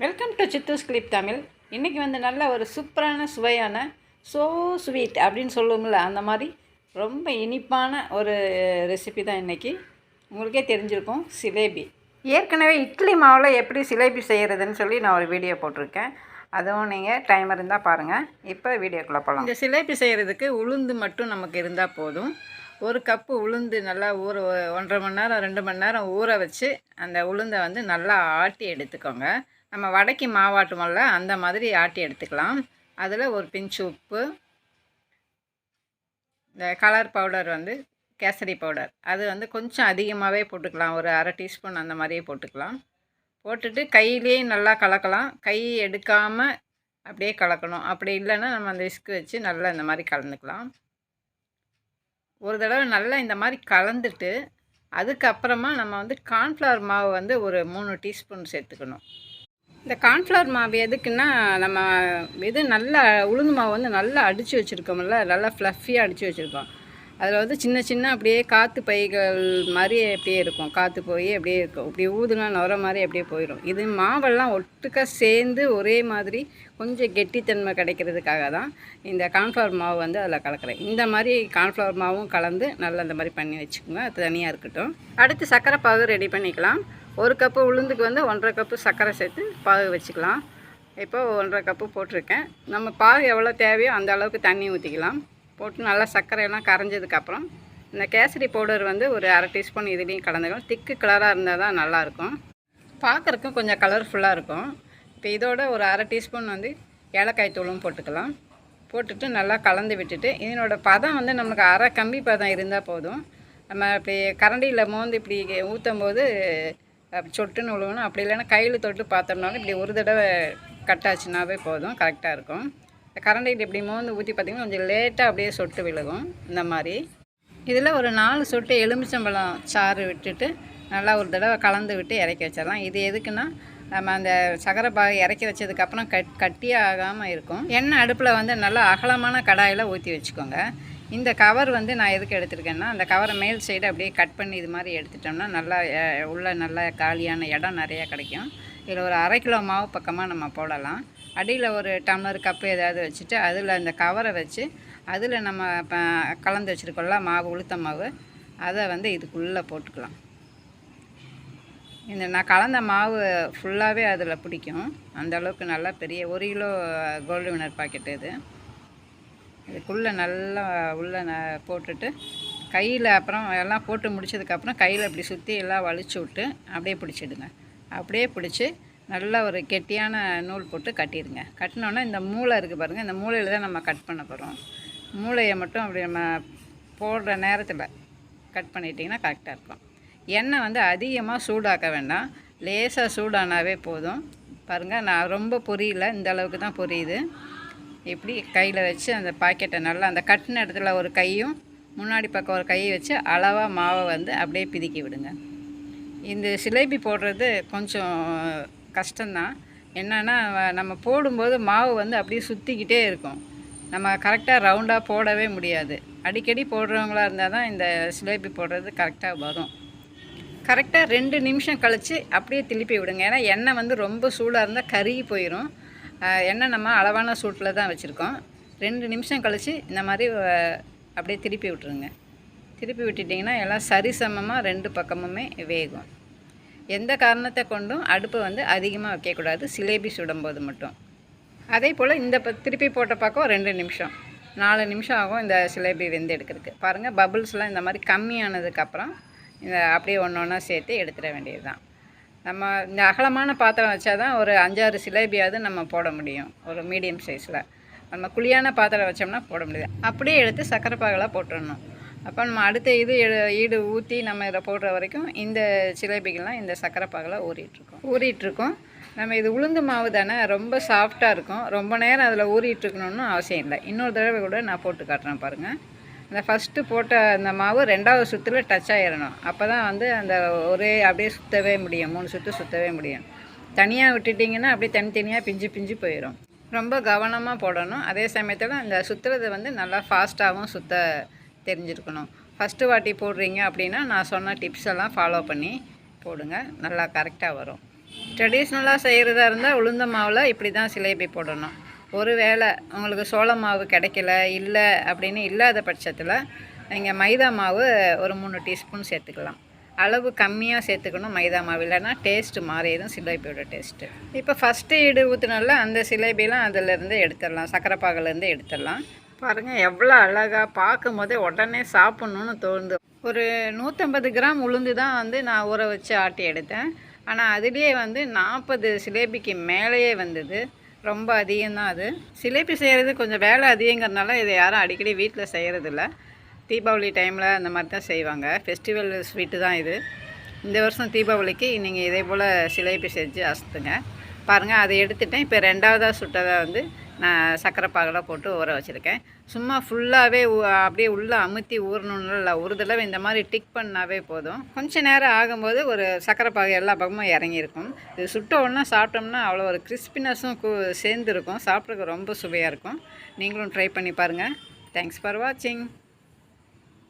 Welcome to Chithu's clip Tamil இன்றைக்கி வந்து நல்ல ஒரு சூப்பரான சுவையான சோ ஸ்வீட் அப்படின்னு சொல்லுவோம்ல அந்த மாதிரி ரொம்ப இனிப்பான ஒரு ரெசிபி தான் இன்றைக்கி உங்களுக்கே தெரிஞ்சிருக்கும் சிலேபி. ஏற்கனவே இட்லி மாவில் எப்படி சிலேபி செய்கிறதுன்னு சொல்லி நான் ஒரு வீடியோ போட்டிருக்கேன். அதுவும் நீங்கள் டைம் இருந்தால் பாருங்கள் இப்போ வீடியோக்குள்ளே போகலாம் இந்த சிலேபி செய்கிறதுக்கு உளுந்து மட்டும் நமக்கு இருந்தால் போதும். ஒரு கப்பு உளுந்து நல்லா ஊற ஒன்றரை மணி நேரம் ரெண்டு மணி நேரம் ஊற வச்சு அந்த உளுந்தை வந்து நல்லா ஆட்டி எடுத்துக்கோங்க. நம்ம வடைக்கு மாவாட்டுமல்ல அந்த மாதிரி ஆட்டி எடுத்துக்கலாம். அதில் ஒரு பிஞ்சு உப்பு இந்த கலர் பவுடர் வந்து கேசரி பவுடர் அது வந்து கொஞ்சம் அதிகமாகவே போட்டுக்கலாம். ஒரு அரை டீஸ்பூன் அந்த மாதிரியே போட்டுக்கலாம். போட்டுட்டு கையிலேயே நல்லா கலக்கலாம். கை எடுக்காமல் அப்படியே கலக்கணும். அப்படி இல்லைன்னா நம்ம அந்த விஸ்கு வச்சு நல்லா இந்த மாதிரி கலந்துக்கலாம். ஒரு தடவை நல்லா இந்த மாதிரி கலந்துட்டு அதுக்கப்புறமா நம்ம வந்து கார்ன்ஃப்ளவர் மாவு வந்து ஒரு மூணு டீஸ்பூன் சேர்த்துக்கணும். இந்த கார்ன்ஃப்ளவர் மாவு எதுக்குன்னா நம்ம இது நல்லா உளுந்து மாவு வந்து நல்லா அடித்து வச்சுருக்கோம்ல நல்லா ஃப்ளஃபியாக அடித்து வச்சுருக்கோம். அதில் வந்து சின்ன சின்ன அப்படியே காற்று பைகள் மாதிரி அப்படியே இருக்கும். காற்று போய் அப்படியே இருக்கும். இப்படி ஊதுனா நுர மாதிரி அப்படியே போயிடும் இது மாவெல்லாம் ஒட்டுக்கா சேர்ந்து ஒரே மாதிரி கொஞ்சம் கெட்டித்தன்மை கிடைக்கிறதுக்காக தான் இந்த கார்ன்ஃப்ளவர் மாவு வந்து அதில் கலக்கிறேன். இந்த மாதிரி கார்ன்ஃப்ளவர் மாவும் கலந்து நல்லா அந்த மாதிரி பண்ணி வச்சுக்கோங்க. அது தனியாக இருக்கட்டும். அடுத்து சர்க்கரை பாகு ரெடி பண்ணிக்கலாம். ஒரு கப்பு உளுந்துக்கு வந்து ஒன்றரை கப்பு சர்க்கரை சேர்த்து பாகு வச்சுக்கலாம். இப்போ ஒன்றரை கப்பு போட்டிருக்கேன். நம்ம பாகு எவ்வளோ தேவையோ அந்த அளவுக்கு தண்ணி ஊற்றிக்கலாம் போட்டு நல்லா சர்க்கரையெல்லாம் கரைஞ்சதுக்கப்புறம் இந்த கேசரி பவுடர் வந்து ஒரு அரை டீஸ்பூன் இதுலேயும் கலந்துக்கலாம். திக்கு கலராக இருந்தால் தான் நல்லாயிருக்கும். பார்க்குறக்கும் கொஞ்சம் கலர்ஃபுல்லாக இருக்கும். இப்போ இதோட ஒரு அரை டீஸ்பூன் வந்து ஏலக்காய் தூளும் போட்டுக்கலாம். போட்டுட்டு நல்லா கலந்து விட்டுட்டு இதனோட பதம் வந்து நமக்கு அரை கம்பி பதம் இருந்தால் போதும். நம்ம இப்படி கரண்டியில் மோந்து இப்படி ஊற்றும் போது சொட்டுன்னு விழுவணும் அப்படி இல்லைன்னா கையில் தொட்டு பார்த்தோம்னாலும் இப்படி ஒரு தடவை கட்டாச்சுனாவே போதும் கரெக்டாக இருக்கும். இந்த கரண்டியில் இப்படி மோந்து ஊற்றி பார்த்திங்கன்னா கொஞ்சம் லேட்டாக அப்படியே சொட்டு விழுகும் இந்த மாதிரி. இதில் ஒரு நாலு சொட்டு எலுமிச்சம்பழம் சாறு விட்டுட்டு நல்லா ஒரு தடவை கலந்து விட்டு இறக்கி வச்சிடலாம். இது எதுக்குன்னா நம்ம அந்த சக்கரை பாகு இறக்கி வச்சதுக்கப்புறம் கட் கட்டியே ஆகாமல் இருக்கும். எண்ணெய் அடுப்பில் வந்து நல்லா அகலமான கடாயில் ஊற்றி வச்சுக்கோங்க. இந்த கவர் வந்து நான் எதுக்கு எடுத்திருக்கேன்னா அந்த கவரை மேல் சைடு அப்படியே கட் பண்ணி இது மாதிரி எடுத்துட்டோம்னா நல்லா உள்ளே உள்ள காலியான இடம் நிறையா கிடைக்கும். இதில் ஒரு அரை கிலோ மாவு பக்கமாக நம்ம போடலாம். அடியில் ஒரு டம்ளர் கப்பு ஏதாவது வச்சுட்டு அதில் அந்த கவரை வச்சு அதில் நம்ம கலந்து வச்சுருக்கோம்ல மாவு உளுத்த மாவு அதை வந்து இதுக்குள்ளே போட்டுக்கலாம். இந்த நான் கலந்த மாவு ஃபுல்லாகவே அதில் பிடிக்கும். அந்தளவுக்கு நல்லா பெரிய ஒரு கிலோ கோல்டு வினர் பாக்கெட்டு இது. இதுக்குள்ளே நல்லா உள்ளே ந போட்டுட்டு கையில் அப்புறம் எல்லாம் போட்டு முடிச்சதுக்கப்புறம் கையில் இப்படி சுற்றி எல்லாம் வலிச்சு விட்டு அப்படியே பிடிச்சிடுங்க. அப்படியே பிடிச்சி நல்லா ஒரு கெட்டியான நூல் போட்டு கட்டிடுங்க. கட்டினோன்னா இந்த மூளை இருக்குது பாருங்கள் இந்த மூளையில் தான் நம்ம கட் பண்ண போகிறோம் மூளையை மட்டும் அப்படி நம்ம போடுற நேரத்தில் கட் பண்ணிட்டிங்கன்னா கரெக்டாக இருக்கும். எண்ணெய் வந்து அதிகமாக சூடாக்க வேண்டாம். லேசாக சூடானாவே போதும். பாருங்கள் நான் ரொம்ப பொரியல. இந்த அளவுக்கு தான் பொரியுது. இப்படி கையில் வச்சு அந்த பாக்கெட்டை நல்லா அந்த கட்டின இடத்துல ஒரு கையும் முன்னாடி பக்கம் ஒரு கையை வச்சு அளவாக மாவை வந்து அப்படியே பிதுக்கி விடுங்க. இந்த சிலேபி போடுறது கொஞ்சம் கஷ்டம்தான். என்னென்னா நம்ம போடும்போது மாவு வந்து அப்படியே சுற்றிக்கிட்டே இருக்கும். நம்ம கரெக்டாக ரவுண்டாக போடவே முடியாது. அடிக்கடி போடுறவங்களா இருந்தால் தான் இந்த சிலேபி போடுறது கரெக்டாக வரும். கரெக்டாக ரெண்டு நிமிஷம் கழித்து அப்படியே திருப்பி விடுங்க. ஏன்னா எண்ணெய் வந்து ரொம்ப சூடாக இருந்தால் கருகி போயிடும் எண்ணெய் நம்ம அளவான சூட்டில் தான் வச்சுருக்கோம். ரெண்டு நிமிஷம் கழித்து இந்த மாதிரி அப்படியே திருப்பி விட்டுருங்க. திருப்பி விட்டுட்டிங்கன்னா எல்லாம் சரிசமமாக ரெண்டு பக்கமுமே வேகும். எந்த காரணத்தை கொண்டும் அடுப்பை வந்து அதிகமாக வைக்கக்கூடாது. சிலேபி சுடும்போது மட்டும். அதே போல் இந்த ப- திருப்பி போட்ட பக்கம் ரெண்டு நிமிஷம். நாலு நிமிஷம் ஆகும் இந்த சிலேபி வெந்து எடுக்கிறதுக்கு. பாருங்கள் பபுள்ஸ்லாம் இந்த மாதிரி கம்மியானதுக்கப்புறம் இந்த அப்படியே ஒன்று ஒன்றா சேர்த்து எடுத்துட வேண்டியது தான் நம்ம இந்த அகலமான பாத்திரம் வச்சா தான் ஒரு அஞ்சாறு சிலேபியாவது நம்ம போட முடியும். ஒரு மீடியம் சைஸில் நம்ம குழியான பாத்திரம் வச்சோம்னா போட முடியாது. அப்படியே எடுத்து சக்கரை பாகலாக போட்டுடணும். அப்போ நம்ம அடுத்த இது எடு- ஈடு ஊற்றி நம்ம இதை போடுற வரைக்கும் இந்த சிலேபிகள்லாம் இந்த சக்கரை பாகலாக ஊறிட்டுருக்கோம். ஊறிட்டுருக்கோம். நம்ம இது உளுந்து மாவு தானே ரொம்ப சாஃப்டாக இருக்கும். ரொம்ப நேரம் அதில் ஊறிட்டு இருக்கணும்னு அவசியம் இல்லை. இன்னொரு தடவை கூட நான் போட்டு காட்டுறேன் பாருங்கள் அந்த ஃபஸ்ட்டு போட்ட அந்த மாவு ரெண்டாவது சுற்றில் டச் ஆகிடணும் அப்போ தான் வந்து அந்த ஒரே அப்படியே சுற்றவே முடியும். மூணு சுற்று சுற்றவே முடியும். தனியாக விட்டுட்டிங்கன்னா அப்படியே தனித்தனியாக பிஞ்சு பிஞ்சு போயிடும் ரொம்ப கவனமாக போடணும். அதே சமயத்தில் அந்த சுற்றுறது வந்து நல்லா ஃபாஸ்ட்டாகவும் சுற்ற தெரிஞ்சிருக்கணும். ஃபஸ்ட்டு வாட்டி போடுறீங்க அப்படின்னா நான் சொன்ன டிப்ஸ் எல்லாம் ஃபாலோ பண்ணி போடுங்க. நல்லா கரெக்டாக வரும். ட்ரெடிஷ்னலாக செய்கிறதா இருந்தால் உளுந்த மாவில் இப்படி தான் சிலேபி போடணும். ஒரு வேளை உங்களுக்கு சோள மாவு கிடைக்கல இல்லை அப்படின்னு இல்லாத பட்சத்தில் நீங்கள் மைதா மாவு ஒரு மூணு டீஸ்பூன் சேர்த்துக்கலாம். அளவு கம்மியாக சேர்த்துக்கணும் மைதா மாவு இல்லைன்னா டேஸ்ட்டு மாறிடும் சிலேபியோட டேஸ்ட்டு இப்போ ஃபஸ்ட்டு ஈடு ஊற்றுனால அந்த சிலேபிலாம் அதிலேருந்து எடுத்துடலாம் சக்கரை பாகுலேருந்து எடுத்துடலாம். பாருங்கள் எவ்வளோ அழகாக பார்க்கும் போதே உடனே சாப்பிட்ணுன்னு தோணுது. ஒரு நூற்றம்பது கிராம் உளுந்து தான் வந்து நான் ஊற வச்சு ஆட்டி எடுத்தேன். ஆனால் அதுலேயே வந்து நாற்பது சிலேபிக்கு மேலேயே வந்தது. ரொம்ப அதிகம்தான் அது. சிலேபி செய்கிறது கொஞ்சம் வேலை அதிகங்கிறதுனால இதை யாரும் அடிக்கடி வீட்டில் செய்கிறதில்ல தீபாவளி டைமில் அந்த மாதிரி தான் செய்வாங்க. ஃபெஸ்டிவல் ஸ்வீட்டு தான் இது. இந்த வருஷம் தீபாவளிக்கு நீங்கள் இதே போல் சிலேபி செஞ்சு அசத்துங்க. பாருங்கள் அதை எடுத்துட்டேன். இப்போ ரெண்டாவதாக சுட்டதாக வந்து நான் சக்கரை பாகெல்லாம் போட்டு ஊற வச்சுருக்கேன். சும்மா ஃபுல்லாகவே அப்படியே உள்ளே அமுத்தி ஊறணும்னு இல்லை. ஒரு தடவை இந்த மாதிரி டிக் பண்ணாவே போதும். கொஞ்சம் நேரம் ஆகும்போது ஒரு சக்கரை பாகு எல்லா பக்கமும் இறங்கியிருக்கும். இது சுட்ட உடனே சாப்பிட்டோம்னா அவ்வளோ ஒரு கிறிஸ்பினஸும் சேர்ந்துருக்கும். சாப்பிட்றதுக்கு ரொம்ப சுவையாக இருக்கும். நீங்களும் ட்ரை பண்ணி பாருங்கள் தேங்க்ஸ் ஃபார் வாட்சிங்